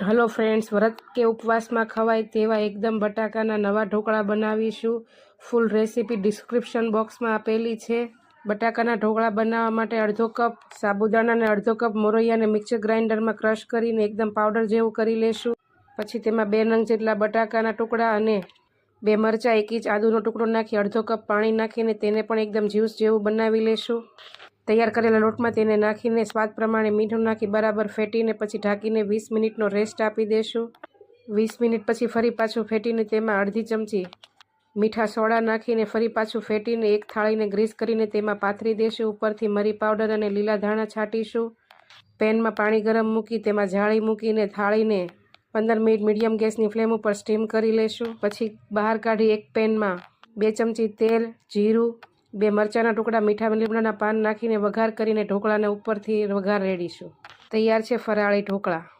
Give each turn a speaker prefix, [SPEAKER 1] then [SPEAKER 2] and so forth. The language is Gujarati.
[SPEAKER 1] હલો ફ્રેન્ડ્સ, વ્રત કે ઉપવાસમાં ખવાય તેવા એકદમ બટાકાના નવા ઢોકળા બનાવીશું. ફૂલ રેસીપી ડિસ્ક્રિપ્શન બોક્સમાં આપેલી છે. બટાકાના ઢોકળા બનાવવા માટે અડધો કપ સાબુદાણાને અડધો કપ મોરૈયાને મિક્સર ગ્રાઇન્ડરમાં ક્રશ કરીને એકદમ પાવડર જેવું કરી લેશું. પછી તેમાં બે નંગ જેટલા બટાકાના ટુકડા અને બે મરચાં, એક ઇંચ આદુનો ટુકડો નાખી અડધો કપ પાણી નાખીને તેને પણ એકદમ જ્યુસ જેવું બનાવી લેશું. તૈયાર કરેલા લોટમાં તેને નાખીને સ્વાદ પ્રમાણે મીઠું નાખી બરાબર ફેટીને પછી ઢાંકીને વીસ મિનિટનો રેસ્ટ આપી દેશું. વીસ મિનિટ પછી ફરી પાછું ફેટીને તેમાં અડધી ચમચી મીઠા સોડા નાખીને ફરી પાછું ફેટીને એક થાળીને ગ્રીસ કરીને તેમાં પાથરી દેશું. ઉપરથી મરી પાવડર અને લીલા ધાણા છાંટીશું. પેનમાં પાણી ગરમ મૂકી તેમાં જાળી મૂકીને થાળીને પંદર મિનિટ મીડિયમ ગેસની ફ્લેમ ઉપર સ્ટીમ કરી લેશું. પછી બહાર કાઢી એક પેનમાં બે ચમચી તેલ, જીરું બે મરચાંના ટુકડા મીઠા લીમડાના પાન નાખીને વઘાર કરીને ઢોકળાને ઉપરથી વઘાર રેડીશું. તૈયાર છે ફરાળી ઢોકળા.